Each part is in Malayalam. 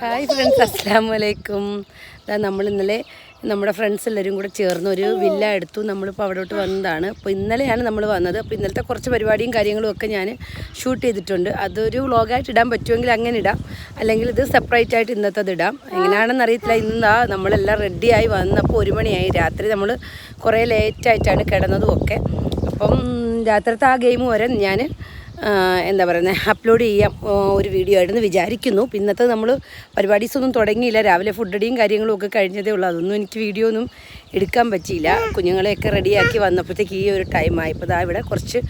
ഹായ് ഫ്രണ്ട്സ് അസ്സാം വലൈക്കും അതാ നമ്മൾ ഇന്നലെ നമ്മുടെ ഫ്രണ്ട്സ് എല്ലാവരും കൂടെ ചേർന്ന് ഒരു വില്ല എടുത്തു. നമ്മളിപ്പോൾ അവിടോട്ട് വന്നതാണ്. അപ്പോൾ ഇന്നലെയാണ് നമ്മൾ വന്നത്. അപ്പോൾ ഇന്നലത്തെ കുറച്ച് പരിപാടിയും കാര്യങ്ങളും ഒക്കെ ഞാൻ ഷൂട്ട് ചെയ്തിട്ടുണ്ട്. അതൊരു വ്ളോഗായിട്ട് ഇടാൻ പറ്റുമെങ്കിൽ അങ്ങനെ ഇടാം. അല്ലെങ്കിൽ ഇത് സെപ്പറേറ്റ് ആയിട്ട് ഇന്നത്തേത് ഇടാം. എങ്ങനെയാണെന്ന് അറിയത്തില്ല. ഇന്നാ നമ്മളെല്ലാം റെഡിയായി വന്നപ്പോൾ ഒരു മണിയായി. രാത്രി നമ്മൾ കുറേ ലേറ്റായിട്ടാണ് കിടന്നതും ഒക്കെ. അപ്പം രാത്രിത്തെ ആ ഗെയിം വരെ ഞാൻ എന്താ പറയുന്നത് അപ്ലോഡ് ചെയ്യാം ഒരു വീഡിയോ ആയിട്ടെന്ന് വിചാരിക്കുന്നു. പിന്നത്തെ നമ്മൾ പരിപാടീസ് ഒന്നും തുടങ്ങിയില്ല. രാവിലെ ഫുഡടിയും കാര്യങ്ങളും ഒക്കെ കഴിഞ്ഞതേ ഉള്ളൂ. അതൊന്നും എനിക്ക് വീഡിയോ ഒന്നും എടുക്കാൻ പറ്റിയില്ല. കുഞ്ഞുങ്ങളെയൊക്കെ റെഡിയാക്കി വന്നപ്പോഴത്തേക്ക് ഈ ഒരു ടൈമായി ഇപ്പോൾ ദാ ഇവിടെ കുറച്ച്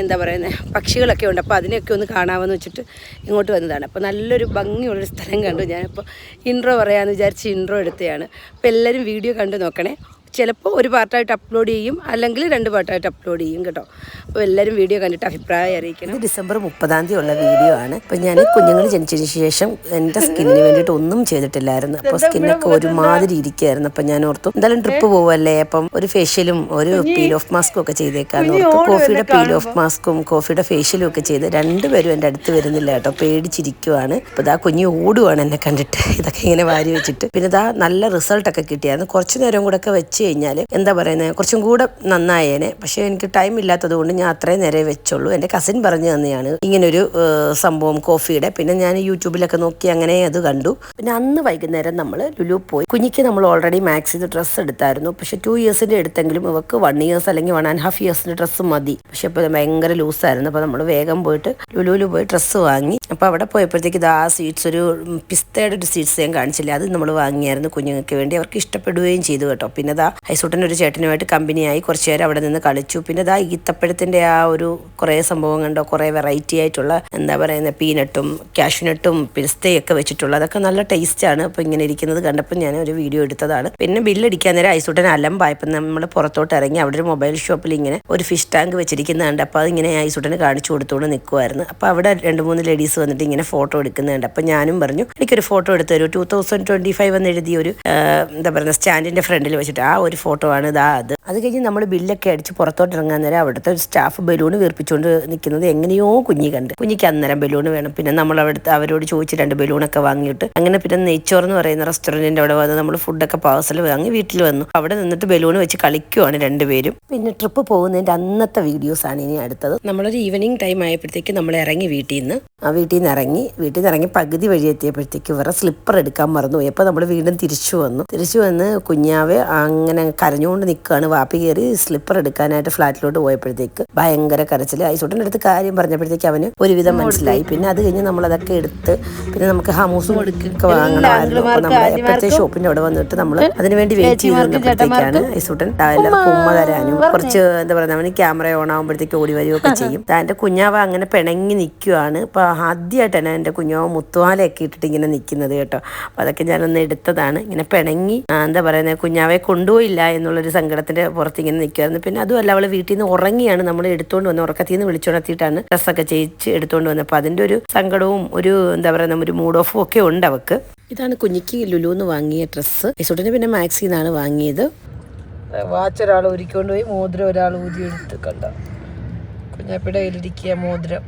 എന്താ പറയുന്നത് പക്ഷികളൊക്കെ ഉണ്ട്. അപ്പോൾ അതിനെയൊക്കെ ഒന്ന് കാണാമെന്ന് വെച്ചിട്ട് ഇങ്ങോട്ട് വന്നതാണ്. അപ്പോൾ നല്ലൊരു ഭംഗിയുള്ളൊരു സ്ഥലം കണ്ടു ഞാനിപ്പോൾ ഇൻട്രോ പറയാമെന്ന് വിചാരിച്ച് ഇൻട്രോ എടുത്തതാണ് അപ്പോൾ എല്ലാവരും വീഡിയോ കണ്ടു നോക്കണേ. ചിലപ്പോൾ ഒരു പാർട്ടായിട്ട് അപ്ലോഡ് ചെയ്യും അല്ലെങ്കിൽ രണ്ട് പാർട്ടായിട്ട് അപ്ലോഡ് ചെയ്യും കേട്ടോ. അപ്പോൾ എല്ലാവരും വീഡിയോ കണ്ടിട്ട് അഭിപ്രായം അറിയിക്കണം. ഡിസംബർ മുപ്പതാം തീയതി ഉള്ള വീഡിയോ ആണ്. അപ്പോൾ ഞാൻ കുഞ്ഞുങ്ങൾ ജനിച്ചതിന് ശേഷം എന്റെ സ്കിന്നിന് വേണ്ടിയിട്ട് ഒന്നും ചെയ്തിട്ടില്ലായിരുന്നു. അപ്പോൾ സ്കിന്നൊക്കെ ഒരുമാതിരി ഇരിക്കുകയായിരുന്നു അപ്പം ഞാൻ ഓർത്തു എന്തായാലും ട്രിപ്പ് പോവല്ലേ? അപ്പം ഒരു ഫേഷ്യലും ഒരു പീൽ ഓഫ് മാസ്കും ഒക്കെ ചെയ്തേക്കാന്ന് ഓർത്തു. കോഫിയുടെ പീൽ ഓഫ് മാസ്കും കോഫിയുടെ ഫേഷ്യലും ഒക്കെ ചെയ്ത് രണ്ടുപേരും എന്റെ അടുത്ത് വരുന്നില്ല കേട്ടോ. പേടിച്ചിരിക്കുവാണ്. അപ്പോൾ ഇതാ കുഞ്ഞ് ഓടുവാണ് എന്നെ കണ്ടിട്ട്. ഇതൊക്കെ ഇങ്ങനെ വാരി വെച്ചിട്ട്. പിന്നെ ഇതാ നല്ല റിസൾട്ടൊക്കെ കിട്ടിയായിരുന്നു. കുറച്ച് നേരം കൂടെ ഒക്കെ വെച്ച് കഴിഞ്ഞാൽ എന്താ പറയുന്നത് കുറച്ചും കൂടെ നന്നായേനെ. പക്ഷേ എനിക്ക് ടൈം ഇല്ലാത്തത് കൊണ്ട് ഞാൻ അത്രയും നേരെ വെച്ചുള്ളൂ എന്റെ കസിൻ പറഞ്ഞു തന്നെയാണ് ഇങ്ങനൊരു സംഭവം കോഫിയുടെ. പിന്നെ ഞാൻ യൂട്യൂബിലൊക്കെ നോക്കി അങ്ങനെ അത് കണ്ടു. പിന്നെ അന്ന് വൈകുന്നേരം നമ്മൾ ലുലു പോയി. കുഞ്ഞിക്ക് നമ്മൾ ഓൾറെഡി മാക്സ് ചെയ്ത് ഡ്രസ്സ് എടുത്തായിരുന്നു. പക്ഷെ ടു ഇയേഴ്സിന്റെ എടുത്തെങ്കിലും ഇവർക്ക് വൺ ഇയേഴ്സ് അല്ലെങ്കിൽ വൺ ആൻഡ് ഹാഫ് ഇയേഴ്സിന്റെ ഡ്രസ്സ് മതി. പക്ഷെ ഇപ്പോൾ ഭയങ്കര ലൂസായിരുന്നു അപ്പോൾ നമ്മൾ വേഗം പോയിട്ട് ലുലുവിൽ പോയി ഡ്രസ്സ് വാങ്ങി. അപ്പോൾ അവിടെ പോയപ്പോഴത്തേക്ക് ഇത് ആ സ്വീറ്റ്സ് ഒരു പിസ്തയുടെ ഒരു സ്വീറ്റ്സ് ഞാൻ കാണിച്ചില്ല? അത് നമ്മൾ വാങ്ങിയായിരുന്നു കുഞ്ഞുങ്ങൾക്ക് വേണ്ടി. അവർക്ക് ഇഷ്ടപ്പെടുകയും ചെയ്തു കേട്ടോ. പിന്നെ ദാ ഹൈസൂട്ടൻ ഒരു ചേട്ടനുമായിട്ട് കമ്പനിയായി കുറച്ച് നേരം അവിടെ നിന്ന് കളിച്ചു. പിന്നെ ദാ ഈത്തപ്പഴത്തിന്റെ ആ ഒരു കുറേ സംഭവം കണ്ടോ? കുറേ വെറൈറ്റി ആയിട്ടുള്ള എന്താ പറയുന്നത് പീനട്ടും കാഷ്യൂനട്ടും പിസ്തയൊക്കെ വെച്ചിട്ടുള്ള അതൊക്കെ നല്ല ടേസ്റ്റ് ആണ്. അപ്പോൾ ഇങ്ങനെ ഇരിക്കുന്നത് കണ്ടപ്പോൾ ഞാൻ ഒരു വീഡിയോ എടുത്തതാണ്. പിന്നെ ബില്ലടിക്കാൻ നേരം ഐസൂട്ടൻ അലമ്പായപ്പോൾ നമ്മൾ പുറത്തോട്ട് ഇറങ്ങി അവിടെ ഒരു മൊബൈൽ ഷോപ്പിൽ ഇങ്ങനെ ഒരു ഫിഷ് ടാങ്ക് വെച്ചിരിക്കുന്നുണ്ട് അപ്പോൾ അതിങ്ങനെ ഐസൂട്ടന് കാണിച്ചു കൊടുത്തുകൊണ്ട് നിൽക്കുമായിരുന്നു അപ്പോൾ അവിടെ രണ്ട് മൂന്ന് ലേഡീസ് വന്നിട്ട് ഇങ്ങനെ ഫോട്ടോ എടുക്കുന്നുണ്ട്. അപ്പോൾ ഞാനും പറഞ്ഞു എനിക്കൊരു ഫോട്ടോ എടുത്തൊരു. ടൂ തൗസൻഡ് ട്വന്റി ഫൈവ് എന്ന് എഴുതിയ ഒരു എന്താ പറയുക സ്റ്റാൻഡിന്റെ ഫ്രണ്ടിൽ വെച്ചിട്ട്. ആ ഒരു ഫോട്ടോ ആണ്. ഇതാ അത്. അത് കഴിഞ്ഞ് നമ്മൾ ബില്ലൊക്കെ അടിച്ച് പുറത്തോട്ട് ഇറങ്ങാൻ നേരം അവിടുത്തെ ഒരു സ്റ്റാഫ് ബലൂൺ വീർപ്പിച്ചുകൊണ്ട് നിൽക്കുന്നത് എങ്ങനെയോ കുഞ്ഞി കണ്ട്. കുഞ്ഞിക്ക് അന്നേരം ബലൂൺ വേണം. പിന്നെ നമ്മൾ അവിടുത്തെ അവരോട് ചോദിച്ച് രണ്ട് ബലൂണൊക്കെ വാങ്ങിയിട്ട് അങ്ങനെ പിന്നെ നെയ്ച്ചോർ എന്ന് പറയുന്ന റെസ്റ്റോറന്റിന്റെ അവിടെ വന്ന് നമ്മൾ ഫുഡൊക്കെ പാഴ്സൽ വാങ്ങി വീട്ടിൽ വന്നു. അവിടെ നിന്നിട്ട് ബലൂൺ വെച്ച് കളിക്കുവാണ് രണ്ടുപേരും പിന്നെ ട്രിപ്പ് പോകുന്നതിന്റെ അന്നത്തെ വീഡിയോസ് ആണ് ഇനി അടുത്തത്. നമ്മളൊരു ഈവനിങ് ടൈം ആയപ്പോഴത്തേക്ക് നമ്മൾ ഇറങ്ങി വീട്ടിൽ നിന്ന്. ആ വീട്ടിൽ നിന്ന് ഇറങ്ങി വീട്ടിൽ നിന്ന് ഇറങ്ങി പകുതി വഴി എത്തിയപ്പോഴത്തേക്ക് ഇവരുടെ സ്ലിപ്പർ എടുക്കാൻ മറന്നുപോയി. അപ്പോൾ നമ്മൾ വീണ്ടും തിരിച്ചു വന്നു. തിരിച്ചു വന്ന് കുഞ്ഞാവ് അങ്ങനെ കരഞ്ഞുകൊണ്ട് നിൽക്കുകയാണ് വാപ്പി കയറി സ്ലിപ്പർ എടുക്കാനായിട്ട് ഫ്ലാറ്റിലോട്ട് പോയപ്പോഴത്തേക്ക് ഭയങ്കര കരച്ചിൽ ഐസോട്ടിന്റെ അടുത്ത് കാര്യം പറഞ്ഞപ്പോഴത്തേക്ക് അവന് ഒരുവിധം മനസ്സിലായി. പിന്നെ അത് കഴിഞ്ഞ് നമ്മളതൊക്കെ എടുത്ത് പിന്നെ നമുക്ക് ഹമൂസും കൊടുക്കൊക്കെ വാങ്ങണമായിരുന്നു അപ്പോൾ നമ്മൾ എപ്പോഴത്തെ ഷോപ്പിന്റെ അവിടെ വന്നിട്ട് നമ്മൾ അതിന് വേണ്ടി വെയിറ്റ് ചെയ്തിരുന്നപ്പോഴത്തേക്കാണ് ഐസോട്ടൻ എല്ലാവർക്കും ഉമ്മ തരാനും കുറച്ച് എന്താ പറയുക അവന് ക്യാമറ ഓൺ ആകുമ്പോഴത്തേക്ക് ഓടി വരികയൊക്കെ ചെയ്യും. എന്റെ കുഞ്ഞാവ അങ്ങനെ പിണങ്ങി നിൽക്കുകയാണ് ഇപ്പോൾ ആദ്യമായിട്ടാണ് എന്റെ കുഞ്ഞാവ മുത്തുവാലയൊക്കെ ഇട്ടിട്ട് ഇങ്ങനെ നിൽക്കുന്നത് കേട്ടോ. അപ്പോൾ അതൊക്കെ ഞാനൊന്ന് എടുത്തതാണ്. ഇങ്ങനെ പിണങ്ങി എന്താ പറയുന്നത് കുഞ്ഞാവെ കൊണ്ടുപോയില്ല എന്നുള്ളൊരു സങ്കടത്തിന്റെ പുറത്ത് ഇങ്ങനെ നിൽക്കുമായിരുന്നു പിന്നെ അതുമല്ല അവൾ വീട്ടിൽ നിന്ന് ഉറങ്ങിയാണ് നമ്മൾ എടുത്തുകൊണ്ട് വന്ന് ഉറക്കത്തിൽ നിന്ന് വിളിച്ചുണർത്തിയിട്ടാണ് ഡ്രസ്സൊക്കെ ചെയ്യിച്ച് എടുത്തുകൊണ്ട് വന്നത് അപ്പോൾ അതിന്റെ ഒരു സങ്കടവും ഒരു എന്താ പറയുക ഒരു മൂഡ് ഓഫും ഒക്കെ ഉണ്ട് അവൾക്ക് ഇതാണ് കുഞ്ഞിക്ക് ലുലുന്ന് വാങ്ങിയ ഡ്രസ്സ്. യശോട്ടിന് പിന്നെ മാക്സിൽ നിന്നാണ് വാങ്ങിയത്. വാച്ച് ഒരാൾ ഒരുക്കൊണ്ട് പോയി മോതിരം ഒരാൾ ഊതി എടുത്ത് കണ്ട കുഞ്ഞാപ്പിയുടെ മോതിരം.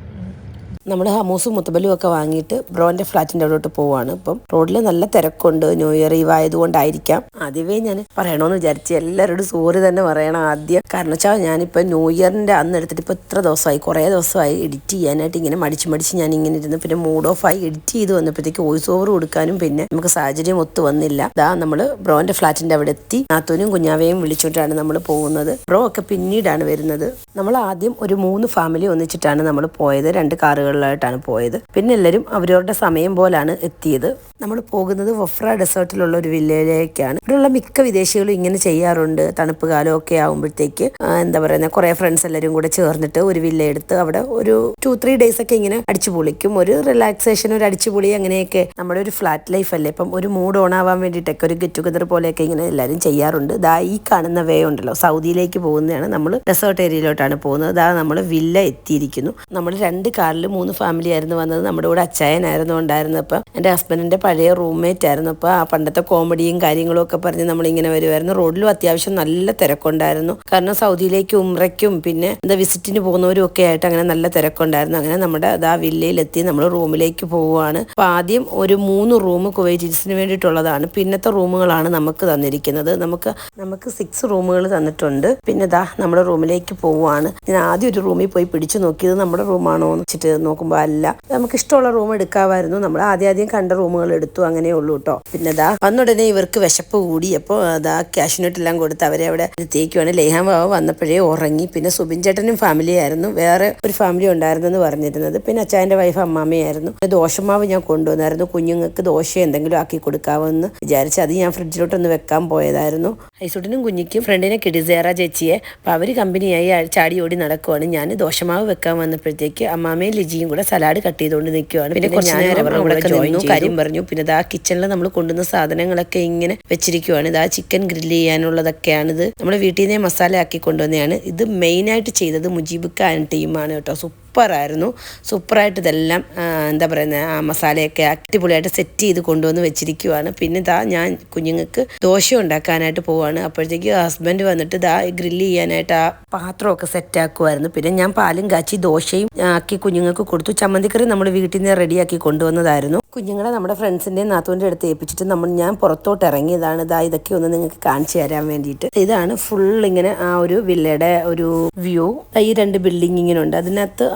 നമ്മൾ ഹമൂസും മുത്തബലും ഒക്കെ വാങ്ങിയിട്ട് ബ്രോന്റെ ഫ്ലാറ്റിന്റെ അവിടോട്ട് പോവാണ്. ഇപ്പം റോഡിൽ നല്ല തിരക്കുണ്ട്. ന്യൂ ഇയർ ഈവ് ആയതുകൊണ്ടായിരിക്കാം. ആദ്യമേ ഞാൻ പറയണമെന്ന് വിചാരിച്ച് എല്ലാവരോടും സോറി തന്നെ പറയണം ആദ്യം. കാരണം വെച്ചാൽ ഞാനിപ്പോൾ ന്യൂ ഇയറിന്റെ അന്ന് എടുത്തിട്ട് ഇപ്പോൾ ഇത്ര ദിവസമായി കുറേ ദിവസമായി എഡിറ്റ് ചെയ്യാനായിട്ട് ഇങ്ങനെ മടിച്ച് മടിച്ച് ഞാൻ ഇങ്ങനെ ഇരുന്ന് പിന്നെ മൂഡ് ഓഫ് ആയി എഡിറ്റ് ചെയ്ത് വന്നപ്പോഴത്തേക്ക് വോയിസ് ഓവർ കൊടുക്കാനും പിന്നെ നമുക്ക് സാഹചര്യം ഒത്തു വന്നില്ല. ദാ നമ്മൾ ബ്രോന്റെ ഫ്ലാറ്റിന്റെ അവിടെ എത്തി. നാത്തൂനും കുഞ്ഞാവയും വിളിച്ചിട്ടാണ് നമ്മൾ പോകുന്നത്. ബ്രോ ഒക്കെ പിന്നീടാണ് വരുന്നത്. നമ്മൾ ആദ്യം ഒരു മൂന്ന് ഫാമിലി ഒന്നിച്ചിട്ടാണ് നമ്മൾ പോയത്. രണ്ട് കാറുകളിലായിട്ടാണ് പോയത്. പിന്നെ എല്ലാവരും അവരവരുടെ സമയം പോലാണ് എത്തിയത്. നമ്മൾ പോകുന്നത് വഫ്ര ഡെസേർട്ടിലുള്ള ഒരു വില്ലേജിലേക്കാണ് ഇവിടെയുള്ള മിക്ക വിദേശികളും ഇങ്ങനെ ചെയ്യാറുണ്ട്. തണുപ്പ് കാലമൊക്കെ ആകുമ്പോഴത്തേക്ക് എന്താ പറയുന്നത് കുറേ ഫ്രണ്ട്സ് എല്ലാവരും കൂടെ ചേർന്നിട്ട് ഒരു വില്ല എടുത്ത് അവിടെ ഒരു ടു ത്രീ ഡേയ്സ് ഒക്കെ ഇങ്ങനെ അടിച്ചു പൊളിക്കും. ഒരു റിലാക്സേഷൻ ഒരു അടിച്ചുപൊളി അങ്ങനെയൊക്കെ നമ്മുടെ ഒരു ഫ്ലാറ്റ് ലൈഫ് അല്ലേ? ഇപ്പം ഒരു മൂഡ് ഓൺ ആവാൻ വേണ്ടിയിട്ടൊക്കെ ഒരു ഗെറ്റ് ടുഗദർ പോലെയൊക്കെ ഇങ്ങനെ എല്ലാവരും ചെയ്യാറുണ്ട്. ദാ ഈ കാണുന്ന വേ ഉണ്ടല്ലോ സൗദിയിലേക്ക് പോകുന്നതാണ് നമ്മൾ ഡെസേർട്ട് ഏരിയയിലോട്ടാണ് പോകുന്നത്. ദാ നമ്മൾ വില്ല എത്തിയിരിക്കുന്നു. നമ്മൾ രണ്ട് കാറിൽ മൂന്ന് ഫാമിലി ആയിരുന്നു വന്നത്. നമ്മുടെ കൂടെ അച്ചായനായിരുന്നു ഉണ്ടായിരുന്നത് എന്റെ ഹസ്ബൻഡിന്റെ പഴയ റൂംമേറ്റ് ആയിരുന്നു. അപ്പോൾ ആ പണ്ടത്തെ കോമഡിയും കാര്യങ്ങളും ഒക്കെ പറഞ്ഞ് നമ്മളിങ്ങനെ വരുമായിരുന്നു റോഡിലും അത്യാവശ്യം നല്ല തിരക്കുണ്ടായിരുന്നു. കാരണം സൗദിയിലേക്ക് ഉമ്രയ്ക്കും പിന്നെ എന്താ വിസിറ്റിന് പോകുന്നവരും ഒക്കെ ആയിട്ട് അങ്ങനെ നല്ല തിരക്കുണ്ടായിരുന്നു. അങ്ങനെ നമ്മുടെ അതാ വില്ലയിലെത്തി നമ്മൾ റൂമിലേക്ക് പോവുകയാണ്. അപ്പോൾ ആദ്യം ഒരു മൂന്ന് റൂം കുവൈറ്റിസിന് വേണ്ടിയിട്ടുള്ളതാണ്. പിന്നത്തെ റൂമുകളാണ് നമുക്ക് തന്നിരിക്കുന്നത്. നമുക്ക് നമുക്ക് സിക്സ് റൂമുകൾ തന്നിട്ടുണ്ട്. പിന്നെ ദാ നമ്മുടെ റൂമിലേക്ക് പോവുകയാണ്. ഞാൻ ആദ്യം ഒരു റൂമിൽ പോയി പിടിച്ചു നോക്കിയത് നമ്മുടെ റൂമാണോ എന്ന് വെച്ചിട്ട് നോക്കുമ്പോൾ അല്ല. നമുക്ക് ഇഷ്ടമുള്ള റൂം എടുക്കാമായിരുന്നു. നമ്മൾ ആദ്യം ആദ്യം കണ്ട റൂമുകൾ എടുത്തു. അങ്ങനെ ഉള്ളൂ കേട്ടോ പിന്നെ ദാ വന്നുടനെ ഇവർക്ക് വിശപ്പ് കൂടി. അപ്പോൾ ക്യാഷിനോട്ട് എല്ലാം കൊടുത്ത് അവരെ അവിടെ തേക്കുവാണ് ലേഹാൻ ബാബ വന്നപ്പോഴേ ഉറങ്ങി. പിന്നെ സുബിൻ ചേട്ടനും ഫാമിലി ആയിരുന്നു. വേറെ ഒരു ഫാമിലി ഉണ്ടായിരുന്നു എന്ന് പറഞ്ഞിരുന്നത്. പിന്നെ അച്ചായന്റെ വൈഫ് അമ്മാമ്മയായിരുന്നു ദോശമാവ് ഞാൻ കൊണ്ടുവന്നായിരുന്നു. കുഞ്ഞുങ്ങൾക്ക് ദോശ എന്തെങ്കിലും ആക്കി കൊടുക്കാമെന്ന് വിചാരിച്ച് അത് ഞാൻ ഫ്രിഡ്ജിലോട്ടൊന്ന് വെക്കാൻ പോയതായിരുന്നു. ഐസുട്ടിനും കുഞ്ഞിക്കും ഫ്രണ്ടിനെ കിടിസേറ ചേച്ചിയെ. അപ്പോൾ അവർ കമ്പനിയായി ചാടി ഓടി നടക്കുവാണ്. ഞാൻ ദോശമാവ് വെക്കാൻ വന്നപ്പോഴത്തേക്ക് അമ്മാമയും ലിജിയും കൂടെ സലാഡ് കട്ട് ചെയ്തുകൊണ്ട് നിൽക്കുവാണ് പിന്നെ കുറച്ച് നേരം അവിടെ ജോയിൻ കാര്യം പറഞ്ഞു. പിന്നെ ഇതാ കിച്ചണിൽ നമ്മൾ കൊണ്ടുവന്ന സാധനങ്ങളൊക്കെ ഇങ്ങനെ വെച്ചിരിക്കുവാണ്. ഇതാ ചിക്കൻ ഗ്രില്ല് ചെയ്യാനുള്ളതൊക്കെയാണിത്. നമ്മുടെ വീട്ടിൽ നിന്നേ മസാല ആക്കി കൊണ്ടുവന്നതാണ്. ഇത് മെയിനായിട്ട് ചെയ്തത് മുജീബ് ഖാൻ ടീമാണ് കേട്ടോ. സൂപ്പറായിരുന്നു. സൂപ്പറായിട്ട് ഇതെല്ലാം എന്താ പറയുന്നത് ആ മസാലയൊക്കെ അടിപൊളിയായിട്ട് സെറ്റ് ചെയ്ത് കൊണ്ടുവന്ന് വെച്ചിരിക്കുവാണ്. പിന്നെ ഇതാ ഞാൻ കുഞ്ഞുങ്ങൾക്ക് ദോശ ഉണ്ടാക്കാനായിട്ട് പോവാണ്. അപ്പോഴത്തേക്ക് ഹസ്ബൻഡ് വന്നിട്ട് ഇതാ ഗ്രില്ല് ചെയ്യാനായിട്ട് ആ പാത്രമൊക്കെ സെറ്റാക്കുമായിരുന്നു പിന്നെ ഞാൻ പാലും കാച്ചി ദോശയും ആക്കി കുഞ്ഞുങ്ങൾക്ക് കൊടുത്തു. ചമ്മന്തിക്കറി നമ്മൾ വീട്ടിൽ നിന്ന് റെഡിയാക്കി കൊണ്ടുവന്നതായിരുന്നു. കുഞ്ഞുങ്ങളെ നമ്മുടെ ഫ്രണ്ട്സിന്റെയും നാത്തുവിന്റെ അടുത്ത് ഏൽപ്പിച്ചിട്ട് നമ്മൾ ഞാൻ പുറത്തോട്ട് ഇറങ്ങിയതാണ്. ഇതാ ഇതൊക്കെ ഒന്ന് നിങ്ങൾക്ക് കാണിച്ചു തരാൻ വേണ്ടിയിട്ട്. ഇതാണ് ഫുൾ ഇങ്ങനെ ആ ഒരു വില്ലയുടെ ഒരു വ്യൂ ഈ രണ്ട് ബിൽഡിംഗ് ഇങ്ങനെ ഉണ്ട് അതിനകത്ത്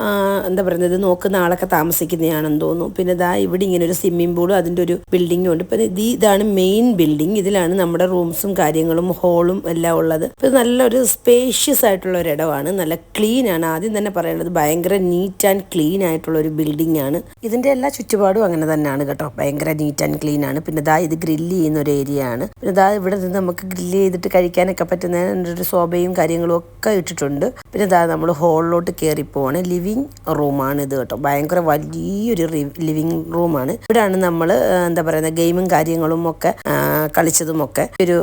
എന്താ പറയുന്നത് നോക്കുന്ന ആളൊക്കെ താമസിക്കുന്നതാണെന്ന് തോന്നുന്നു. പിന്നെ ഇതാ ഇവിടെ ഇങ്ങനെ ഒരു സ്വിമ്മിംഗ് പൂളും അതിന്റെ ഒരു ബിൽഡിങ്ങും ഉണ്ട്. പിന്നെ ഇത് ഇതാണ് മെയിൻ ബിൽഡിംഗ് ഇതിലാണ് നമ്മുടെ റൂംസും കാര്യങ്ങളും ഹോളും എല്ലാം ഉള്ളത്. ഇപ്പം നല്ലൊരു സ്പേഷ്യസ് ആയിട്ടുള്ള ഒരു ഇടമാണ്. നല്ല ക്ലീൻ ആണ്. ആദ്യം തന്നെ പറയുന്നത് ഭയങ്കര നീറ്റ് ആൻഡ് ക്ലീൻ ആയിട്ടുള്ള ഒരു ബിൽഡിംഗ് ആണ്. ഇതിന്റെ എല്ലാ ചുറ്റുപാടും അങ്ങനെ തന്നെയാണ് കേട്ടോ. ഭയങ്കര നീറ്റ് ആൻഡ് ക്ലീൻ ആണ്. പിന്നെ ഇതാ ഇത് ഗ്രില്ല് ചെയ്യുന്ന ഒരു ഏരിയ ആണ്. പിന്നെ ഇതാ ഇവിടെ നിന്ന് നമുക്ക് ഗ്രില്ല് ചെയ്തിട്ട് കഴിക്കാനൊക്കെ പറ്റുന്ന ഒരു ശോഭയും കാര്യങ്ങളും ഒക്കെ ഇട്ടിട്ടുണ്ട്. പിന്നെ ഇതാ നമ്മൾ ഹോളിലോട്ട് കയറി പോവാണ്. ലിവിങ് റൂമാണ് ഇത് കേട്ടോ. ഭയങ്കര വലിയൊരു ലിവിങ് റൂമാണ് ഇവിടെയാണ് നമ്മൾ എന്താ പറയുന്നത് ഗെയിമും കാര്യങ്ങളും ഒക്കെ കളിച്ചതും ഒക്കെ ഒരു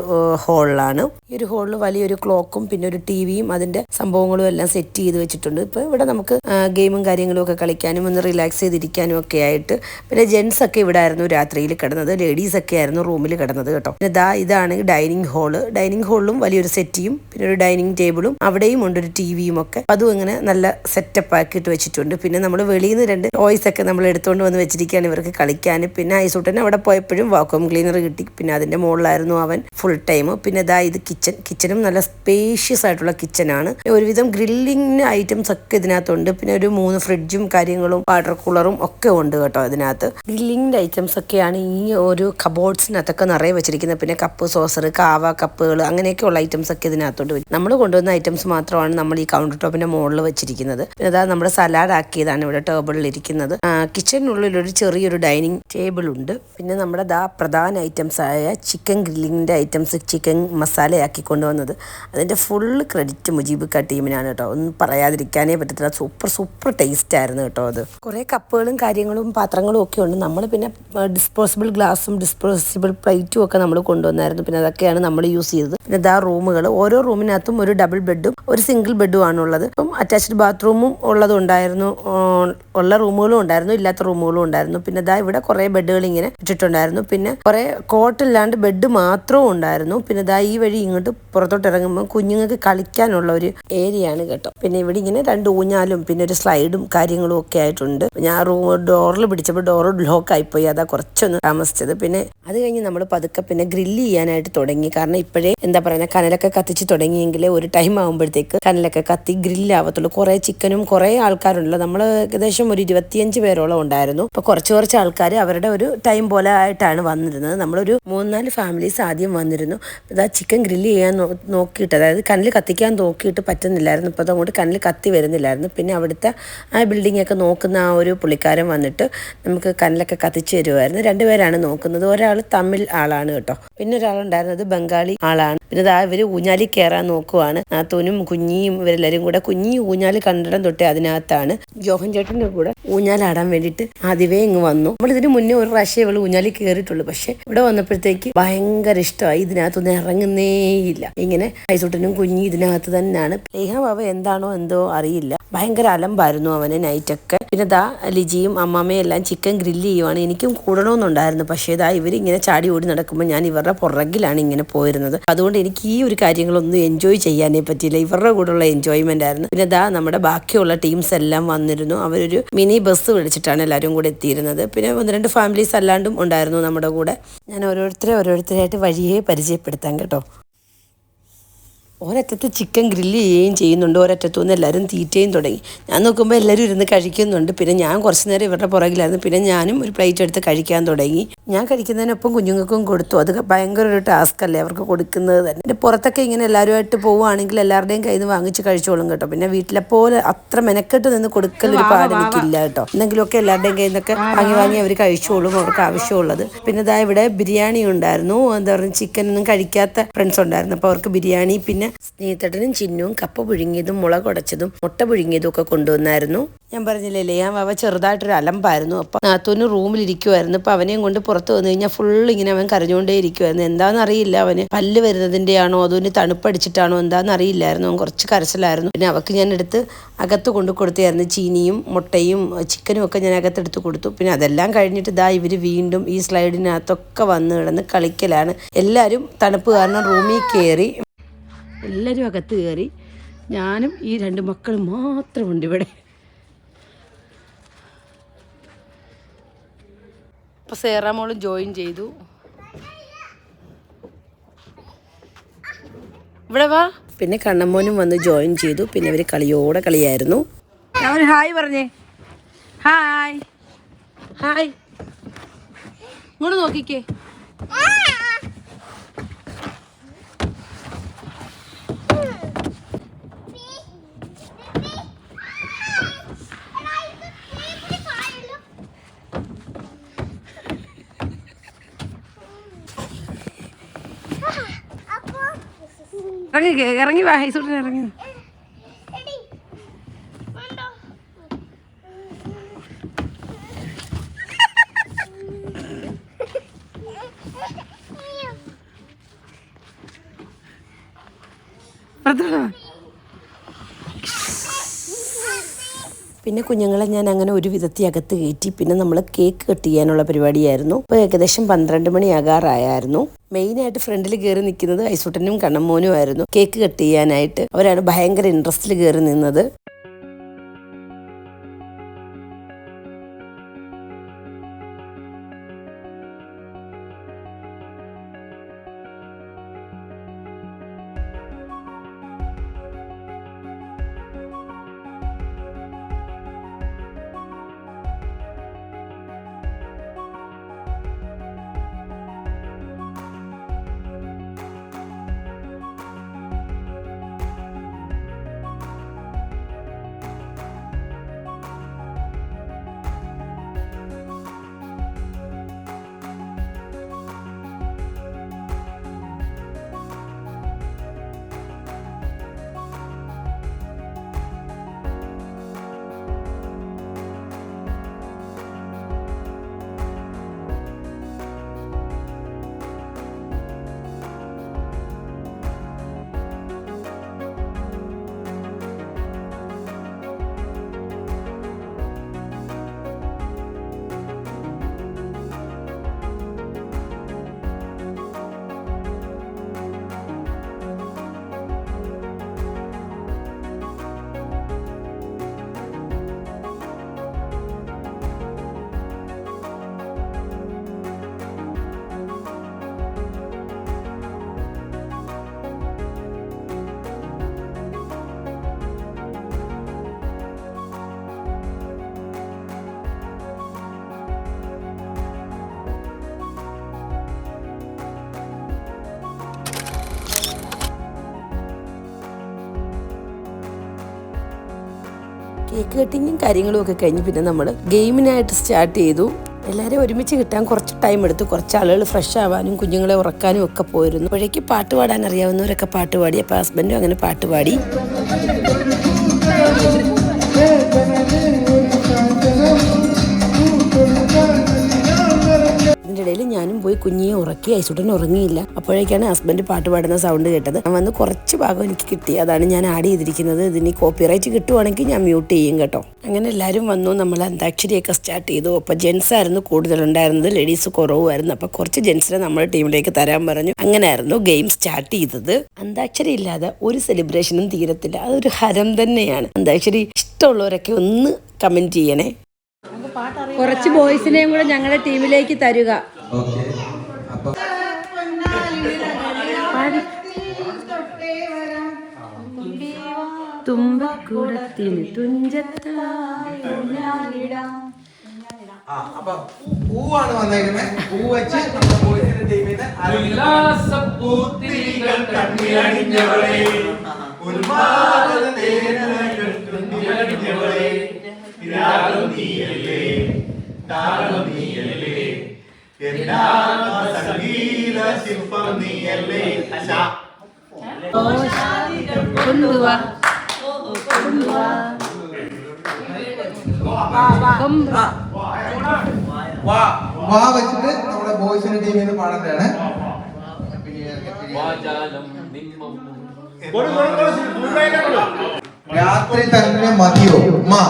ഹോളിലാണ് ഈ ഒരു ഹോളിൽ വലിയൊരു ക്ലോക്കും പിന്നെ ഒരു ടി വിയും അതിന്റെ സംഭവങ്ങളും എല്ലാം സെറ്റ് ചെയ്ത് വെച്ചിട്ടുണ്ട്. ഇപ്പൊ ഇവിടെ നമുക്ക് ഗെയിമും കാര്യങ്ങളും ഒക്കെ കളിക്കാനും ഒന്ന് റിലാക്സ് ചെയ്തിരിക്കാനും ഒക്കെ ആയിട്ട്. പിന്നെ ജെൻസ് ഒക്കെ ഇവിടെ ആയിരുന്നു രാത്രിയിൽ കിടന്നത്. ലേഡീസ് ഒക്കെ ആയിരുന്നു റൂമിൽ കിടന്നത് കേട്ടോ. പിന്നെ ദാ ഇതാണ് ഡൈനിങ് ഹാൾ ഡൈനിങ് ഹാളിലും വലിയൊരു സെറ്റിയും പിന്നെ ഒരു ഡൈനിങ് ടേബിളും അവിടെയും ഉണ്ട് ഒരു ടി വിയും ഒക്കെ. അതും ഇങ്ങനെ നല്ല സെറ്റപ്പ് ആക്കിയിട്ട് വെച്ചിട്ടുണ്ട്. പിന്നെ നമ്മൾ വെളിയിൽ നിന്ന് രണ്ട് ടോയ്സ് ഒക്കെ നമ്മൾ എടുത്തുകൊണ്ട് വന്ന് വെച്ചിരിക്കുകയാണ് ഇവർക്ക് കളിക്കാൻ. പിന്നെ ഐസൂട്ടൻ അവിടെ പോയപ്പോഴും വാക്വം ക്ലീനർ കിട്ടി. പിന്നെ അതിന്റെ മുകളിലായിരുന്നു അവൻ ഫുൾ ടൈം പിന്നെ ദാ ഇത് കിച്ചൺ കിച്ചണും നല്ല സ്പേഷ്യസ് ആയിട്ടുള്ള കിച്ചണാണ് ഒരുവിധം ഗ്രില്ലിംഗ് ഐറ്റംസ് ഒക്കെ ഇതിനകത്തുണ്ട്. പിന്നെ ഒരു മൂന്ന് ഫ്രിഡ്ജും കാര്യങ്ങളും വാട്ടർ കൂളറും ഒക്കെ ഉണ്ട് കേട്ടോ ഇതിനകത്ത്. ഗ്രില്ലിംഗ് ഐറ്റംസ് ഒക്കെയാണ് ഈ ഒരു കബോർഡ്സിനകത്തൊക്കെ നിറയെ വെച്ചിരിക്കുന്നത്. പിന്നെ കപ്പ് സോസർ കാവ കപ്പുകൾ അങ്ങനെയൊക്കെയുള്ള ഐറ്റംസ് ഒക്കെ ഇതിനകത്തോട്ട് വരും. നമ്മൾ കൊണ്ടുവന്ന ഐറ്റംസ് മാത്രമാണ് നമ്മൾ ഈ കൗണ്ടർ ടോപ്പിന്റെ മുകളിൽ വെച്ചിരിക്കുന്നത്. പിന്നെ അതാ നമ്മുടെ സലാഡ് ആക്കിയതാണ് ഇവിടെ ടേബിളിൽ ഇരിക്കുന്നത്. കിച്ചണിനുള്ളിൽ ഒരു ചെറിയൊരു ഡൈനിങ് ടേബിൾ ഉണ്ട്. പിന്നെ നമ്മുടെ ദാ പ്രധാന ഐറ്റംസ് ആയ ചിക്കൻ ഗ്രില്ലിങ്ങിന്റെ ഐറ്റംസ് ചിക്കൻ മസാലയാക്കി കൊണ്ടുവന്നത്. അതിന്റെ ഫുൾ ക്രെഡിറ്റ് മുജീബ് ക ടീമിനാണ് കേട്ടോ. ഒന്നും പറയാതിരിക്കാനേ പറ്റത്തില്ല. സൂപ്പർ സൂപ്പർ ടേസ്റ്റ് ആയിരുന്നു കേട്ടോ അത്. കുറേ കപ്പുകളും കാര്യങ്ങളും പാത്രങ്ങളും ഒക്കെ ഉണ്ട് നമ്മൾ പിന്നെ ഡിസ്പോസിബിൾ ഗ്ലാസും ഡിസ്പോസിബിൾ പ്ലേറ്റും ഒക്കെ നമ്മൾ കൊണ്ടുവന്നായിരുന്നു. പിന്നെ അതൊക്കെയാണ് നമ്മൾ യൂസ് ചെയ്തത്. പിന്നെ ഇതാ റൂമുകൾ ഓരോ റൂമിനകത്തും ഒരു ഡബിൾ ബെഡും ഒരു സിംഗിൾ ബെഡും ആണുള്ളത്. അപ്പം അറ്റാച്ച്ഡ് ബാത്റൂമും ഉള്ളതുണ്ടായിരുന്നു ഉള്ള റൂമുകളും ഉണ്ടായിരുന്നു ഇല്ലാത്ത റൂമുകളും ഉണ്ടായിരുന്നു. പിന്നെ ഇതാ ഇവിടെ കുറേ ബെഡുകൾ ഇങ്ങനെ ഇട്ടിട്ടുണ്ടായിരുന്നു. പിന്നെ കുറേ കോട്ടില്ലാണ്ട് ബെഡ് മാത്രവും ഉണ്ടായിരുന്നു. പിന്നെ ഇതാ ഈ വഴി ഇങ്ങോട്ട് പുറത്തോട്ട് ഇറങ്ങുമ്പോൾ കുഞ്ഞുങ്ങൾക്ക് കളിക്കാനുള്ള ഒരു ഏരിയ ആണ് കേട്ടോ. പിന്നെ ഇവിടെ ഇങ്ങനെ രണ്ട് ഊഞ്ഞാലും പിന്നെ ഒരു സ്ലൈഡും കാര്യങ്ങളും ഒക്കെ ആയിട്ടുണ്ട്. ഞാൻ റൂം ഡോറിൽ പിടിച്ചപ്പോൾ ഡോർ ലോക്ക് ആയിപ്പോയി അതാ കുറച്ചൊന്ന് താമസിച്ചത്. പിന്നെ അത് കഴിഞ്ഞ് നമ്മൾ പതുക്കെ പിന്നെ ഗ്രില്ല് ചെയ്യാനായിട്ട് തുടങ്ങി. കാരണം ഇപ്പോഴേ എന്താ പറയുക കനലൊക്കെ കത്തിച്ച് തുടങ്ങിയെങ്കിലേ ഒരു ടൈം ആകുമ്പോഴത്തേക്ക് കനലൊക്കെ കത്തി ഗ്രില്ലാവത്തുള്ളൂ കുറേ ചിക്കനും കുറേ ആൾക്കാരുണ്ടല്ലോ. നമ്മൾ ഏകദേശം ഒരു ഇരുപത്തിയഞ്ച് പേരോളം ഉണ്ടായിരുന്നു. അപ്പോൾ കുറച്ച് കുറച്ച് ആൾക്കാർ അവരുടെ ഒരു ടൈം പോലെ ആയിട്ടാണ് വന്നിരുന്നത്. നമ്മളൊരു മൂന്നാൽ ഫാമിലീസ് ആദ്യം വന്നിരുന്നു. ഇതാ ചിക്കൻ ഗ്രില്ല് ചെയ്യാൻ നോക്കിയിട്ട് അതായത് കനൽ കത്തിക്കാൻ നോക്കിയിട്ട് പറ്റുന്നില്ലായിരുന്നു. ഇപ്പോൾ അതുകൊണ്ട് കനൽ കത്തി വരുന്നില്ലായിരുന്നു. പിന്നെ അവിടുത്തെ ആ ബിൽഡിംഗ് ഒക്കെ നോക്കുന്ന ആ ഒരു പുള്ളിക്കാരൻ വന്നിട്ട് നമുക്ക് കനൽ ക്യാൻഡിലൊക്കെ കത്തിച്ചു തരുമായിരുന്നു രണ്ടുപേരാണ് നോക്കുന്നത്. ഒരാൾ തമിഴ് ആളാണ് കേട്ടോ. പിന്നെ ഒരാളുണ്ടായിരുന്നത് ബംഗാളി ആളാണ്. പിന്നെ ദാ ഇവർ ഊഞ്ഞാലി കയറാൻ നോക്കുവാണ്. നാത്തൂനും കുഞ്ഞിയും ഇവരെല്ലാരും കൂടെ കുഞ്ഞി ഊഞ്ഞാലി കണ്ടിടം തൊട്ടേ അതിനകത്താണ് ജോഹൻ ചേട്ടന്റെ കൂടെ ഊഞ്ഞാലാടാൻ വേണ്ടിട്ട് ആദ്യമേ ഇങ്ങ് വന്നു. നമ്മൾ ഇതിന് മുന്നേ ഒരു പ്രാവശ്യം ഇവൾ ഊഞ്ഞാലി കയറിയിട്ടുള്ളൂ പക്ഷെ ഇവിടെ വന്നപ്പോഴത്തേക്ക് ഭയങ്കര ഇഷ്ടമായി. ഇതിനകത്തൊന്നും ഇറങ്ങുന്നേയില്ല ഇങ്ങനെ ഐസൂട്ടനും കുഞ്ഞി ഇതിനകത്ത് തന്നെയാണ്. അവ എന്താണോ എന്തോ അറിയില്ല. ഭയങ്കര അലമ്പായിരുന്നു അവന് നൈറ്റൊക്കെ. പിന്നെ ദാ ലിജിയും അമ്മാമ്മയും എല്ലാം ചിക്കൻ ഗ്രില്ല് ചെയ്യുവാണ്. എനിക്കും കൂടണമെന്നുണ്ടായിരുന്നു. പക്ഷേ ഇതാ ഇവരിങ്ങനെ ചാടി ഓടി നടക്കുമ്പോൾ ഞാൻ ഇവരുടെ പുറകിലാണ് ഇങ്ങനെ പോയിരുന്നത്. അതുകൊണ്ട് എനിക്ക് ഈ ഒരു കാര്യങ്ങളൊന്നും എൻജോയ് ചെയ്യാനേ പറ്റിയില്ല. ഇവരുടെ കൂടെയുള്ള എൻജോയ്മെന്റ് ആയിരുന്നു. പിന്നെ ഇതാ നമ്മുടെ ബാക്കിയുള്ള ടീംസ് എല്ലാം വന്നിരുന്നു. അവരൊരു മിനി ബസ് വിളിച്ചിട്ടാണ് എല്ലാവരും കൂടെ എത്തിയിരുന്നത്. പിന്നെ ഒന്ന് രണ്ട് ഫാമിലീസ് അല്ലാണ്ടും ഉണ്ടായിരുന്നു നമ്മുടെ കൂടെ. ഞാൻ ഓരോരുത്തരെ ഓരോരുത്തരായിട്ട് വഴിയെ പരിചയപ്പെടുത്താം കേട്ടോ. ഒരറ്റത്ത് ചിക്കൻ ഗ്രില്ല് ചെയ്യുകയും ചെയ്യുന്നുണ്ട്. ഒരറ്റത്തു നിന്ന് എല്ലാവരും തീറ്റയും തുടങ്ങി. ഞാൻ നോക്കുമ്പോൾ എല്ലാവരും ഇരുന്ന് കഴിക്കുന്നുണ്ട്. പിന്നെ ഞാൻ കുറച്ച് നേരം ഇവരുടെ പുറകിലായിരുന്നു. പിന്നെ ഞാനും ഒരു പ്ലേറ്റ് എടുത്ത് കഴിക്കാൻ തുടങ്ങി. ഞാൻ കഴിക്കുന്നതിനൊപ്പം കുഞ്ഞുങ്ങൾക്കും കൊടുത്തു. അത് ഭയങ്കര ഒരു ടാസ്ക് അല്ലേ? അവർക്ക് കൊടുക്കുന്നത് തന്നെ. പിന്നെ പുറത്തൊക്കെ ഇങ്ങനെ എല്ലാവരുമായിട്ട് പോവുകയാണെങ്കിൽ എല്ലാവരുടെയും കയ്യിൽ നിന്ന് വാങ്ങിച്ച് കഴിച്ചോളും കേട്ടോ. പിന്നെ വീട്ടിലെ പോലെ അത്ര മെനക്കെട്ട് നിന്ന് കൊടുക്കൽ ഒരു പാട് എനിക്കില്ല കേട്ടോ. എന്തെങ്കിലുമൊക്കെ എല്ലാവരുടെയും കയ്യിൽ നിന്നൊക്കെ വാങ്ങി വാങ്ങി അവർ കഴിച്ചോളും അവർക്ക് ആവശ്യമുള്ളത്. പിന്നെ ഇതാ ഇവിടെ ബിരിയാണി ഉണ്ടായിരുന്നു. എന്താ പറയുക ചിക്കനൊന്നും കഴിക്കാത്ത ഫ്രണ്ട്സ് ഉണ്ടായിരുന്നു. അപ്പോൾ അവർക്ക് ബിരിയാണി പിന്നെ സ്നേഹിതട്ടനും ചിന്നുവും കപ്പ പുഴുങ്ങിയതും മുളക് ഉടച്ചതും മുട്ട പുഴുങ്ങിയതും ഒക്കെ കൊണ്ടുവന്നായിരുന്നു. ഞാൻ പറഞ്ഞില്ലേ ഞാൻ അവ ചെറുതായിട്ടൊരു അലമ്പായിരുന്നു. അപ്പൊ നാത്തൂന് റൂമിലിരിക്കുമായിരുന്നു അപ്പൊ അവനെയും കൊണ്ട് പുറത്ത് വന്നു കഴിഞ്ഞാൽ ഫുൾ ഇങ്ങനെ അവൻ കരഞ്ഞുകൊണ്ടേ ഇരിക്കുമായിരുന്നു എന്താണെന്ന് അറിയില്ല അവന്. പല്ല് വരുന്നതിന്റെ ആണോ അതോ ഇനി തണുപ്പടിച്ചിട്ടാണോ എന്താണെന്ന് അറിയില്ലായിരുന്നു. അവൻ കുറച്ച് കരച്ചിലായിരുന്നു. പിന്നെ അവക്ക് ഞാൻ എടുത്ത് അകത്ത് കൊണ്ടു കൊടുത്തായിരുന്നു ചീനിയും മുട്ടയും ചിക്കനും ഒക്കെ ഞാൻ അകത്തെടുത്ത് കൊടുത്തു. പിന്നെ അതെല്ലാം കഴിഞ്ഞിട്ട് ഇതാ ഇവർ വീണ്ടും ഈ സ്ലൈഡിനകത്തൊക്കെ വന്ന് കിടന്ന് കളിക്കലാണ്. എല്ലാവരും തണുപ്പ് കാരണം റൂമിൽ കയറി എല്ലാവരും അകത്ത് കയറി ഞാനും ഈ രണ്ട് മക്കളും മാത്രമുണ്ട് ഇവിടെ. അപ്പോൾ സേറാമോളും ജോയിൻ ചെയ്തു. ഇവിടെ വാ. പിന്നെ കണ്ണമ്മോനും വന്ന് ജോയിൻ ചെയ്തു. പിന്നെ അവർ കളിയോടെ കളിയായിരുന്നു. അവൻ ഹായ് പറഞ്ഞേ. ഹായ്. ഹായ്. ഇങ്ങോട്ട് നോക്കിക്കേ. ഇറങ്ങി ഇറങ്ങി വാ ഹൈസൂട്ടിന് ഇറങ്ങി പുറത്തോട്ട് വാ. പിന്നെ കുഞ്ഞുങ്ങളെ ഞാൻ അങ്ങനെ ഒരു വിധത്തിൽ അകത്ത് കയറ്റി പിന്നെ നമ്മൾ കേക്ക് കട്ട് ചെയ്യാനുള്ള പരിപാടിയായിരുന്നു. അപ്പോൾ ഏകദേശം പന്ത്രണ്ട് മണിയാകാറായിരുന്നു മെയിനായിട്ട് ഫ്രണ്ടിൽ കയറി നിൽക്കുന്നത് ഐസൂട്ടനും കണ്ണമ്മോനും ആയിരുന്നു. കേക്ക് കട്ട് ചെയ്യാനായിട്ട് അവരാണ് ഭയങ്കര ഇൻട്രസ്റ്റിൽ കയറി നിന്നത്. കേക്ക് കട്ടിങ്ങും കാര്യങ്ങളും ഒക്കെ കഴിഞ്ഞ് പിന്നെ നമ്മൾ ഗെയിമിനായിട്ട് സ്റ്റാർട്ട് ചെയ്തു എല്ലാവരെയും ഒരുമിച്ച് കിട്ടാൻ കുറച്ച് ടൈം എടുത്തു കുറച്ച് ആളുകൾ ഫ്രഷ് ആവാനും കുഞ്ഞുങ്ങളെ ഉറക്കാനും ഒക്കെ പോയിരുന്നു അപ്പോഴേക്ക് പാട്ട് പാടാൻ അറിയാവുന്നവരൊക്കെ പാട്ട് പാടി അപ്പോൾ ഹസ്ബൻഡും അങ്ങനെ പാട്ട് പാടി ഇതിന്റെ ഇടയിൽ ഞാനും പോയി കുഞ്ഞിയെ ഉറക്കി ഐസുട്ടൻ ഉറങ്ങിയില്ല. അപ്പോഴേക്കാണ് ഹസ്ബൻഡ് പാട്ട് പാടുന്ന സൗണ്ട് കേട്ടത്. ഞാൻ വന്ന് കുറച്ച് ഭാഗം എനിക്ക് കിട്ടി. അതാണ് ഞാൻ ആഡ് ചെയ്തിരിക്കുന്നത്. ഇതിന് കോപ്പിറൈറ്റ് കിട്ടുവാണെങ്കിൽ ഞാൻ മ്യൂട്ട് ചെയ്യും കേട്ടോ. അങ്ങനെ എല്ലാവരും വന്നു. നമ്മൾ അന്താക്ഷരിയൊക്കെ സ്റ്റാർട്ട് ചെയ്തു. അപ്പോൾ ജെൻസ് ആയിരുന്നു കൂടുതലുണ്ടായിരുന്നത്. ലേഡീസ് കുറവുമായിരുന്നു. അപ്പോൾ കുറച്ച് ജെൻസിനെ നമ്മുടെ ടീമിലേക്ക് തരാൻ പറഞ്ഞു. അങ്ങനെയായിരുന്നു ഗെയിം സ്റ്റാർട്ട് ചെയ്തത്. അന്താക്ഷരി ഇല്ലാതെ ഒരു സെലിബ്രേഷനും തീരത്തില്ല. അതൊരു ഹരം തന്നെയാണ്. അന്താക്ഷരി ഇഷ്ടമുള്ളവരൊക്കെ ഒന്ന് കമന്റ് ചെയ്യണേ. കുറച്ച് ബോയ്സിനെയും കൂടെ ഞങ്ങളുടെ ടീമിലേക്ക് തരുക. തുമ്പക്കുടത്തിന് തുഞ്ചത്തായി ആ അപ്പൊ പൂവാണ് വന്നേക്കുന്നത് പൂ വെച്ച് നമ്മുടെ ബോയ്സിന്റെ ടീമിന് ഉല്ലാസപ്പൂത്തിരികൾ കണ്ണിലണിഞ്ഞവളെ ഉന്മാദ തേനകൾ താളം നീയല്ലേ എന്നാത്മ സംഗീത ശില്പം നീയല്ലേ? ഓ കൊണ്ടുവാ. വാ വാ വെച്ചിട്ട് നമ്മുടെ ബോയ്സിന്റെ ടീമിൽ നിന്ന് പാടേണ്ടതാണ് നിമ്മം. രാത്രി തന്നെ മതിയോ? മാ.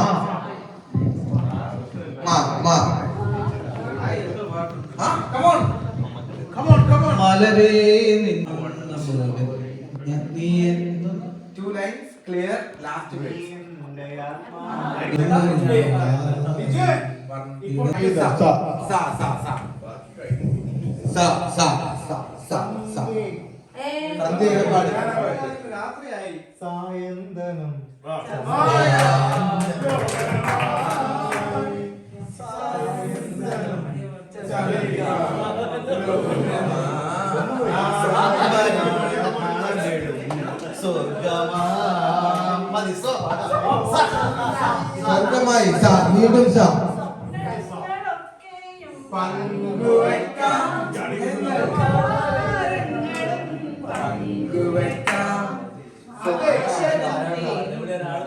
Sa, sa, പാടി. സ്വർഗമായി സ വീണ്ടും സ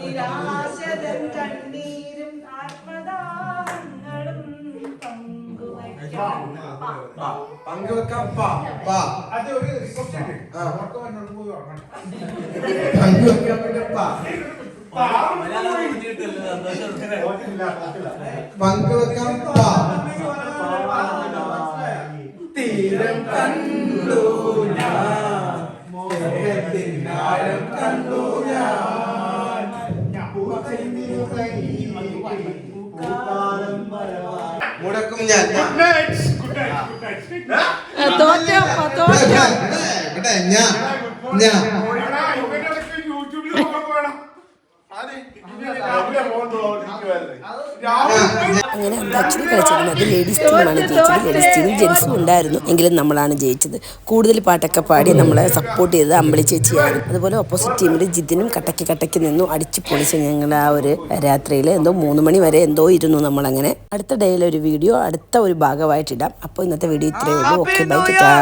നിരാശതൻ കണ്ണീരും ആത്മദാഹങ്ങളും പങ്കുവയ്ക്കാം പങ്കുവെക്കാം പ ആ. പങ്കുവെക്കാൻ പിന്നെ പ പങ്കുവെക്കാം പ തീരം കണ്ടു ഞാൻ മോഹത്തിനാഴം കണ്ടു ഞാൻ മുടക്കും ഞാൻ തോറ്റോ തോറ്റോ ഞാൻ ഞാൻ അങ്ങനെ ആക്ച്വലി കളിച്ചിരുന്നത് ലേഡീസ് ടീമാണ് ജയിച്ചത്. ലേഡീസ് ടീമിൽ ജെൻസും ഉണ്ടായിരുന്നു. എങ്കിലും നമ്മളാണ് ജയിച്ചത്. കൂടുതൽ പാട്ടൊക്കെ പാടി നമ്മളെ സപ്പോർട്ട് ചെയ്തത് അമ്പളി ചേച്ചിയായിരുന്നു. അതുപോലെ ഓപ്പോസിറ്റ് ടീമിൽ ജിതിനും കട്ടയ്ക്ക് കട്ടയ്ക്ക് നിന്നു. അടിച്ച് പൊളിച്ച് ഞങ്ങൾ ആ ഒരു രാത്രിയിൽ എന്തോ മൂന്ന് മണി വരെ എന്തോ ഇരുന്നു നമ്മളങ്ങനെ. അടുത്ത ഡേയിലൊരു ഒരു വീഡിയോ അടുത്ത ഒരു ഭാഗമായിട്ടിടാം. അപ്പോൾ ഇന്നത്തെ വീഡിയോ ഇത്രയേ ഉള്ളൂ. ഓക്കെ ബൈ ടാ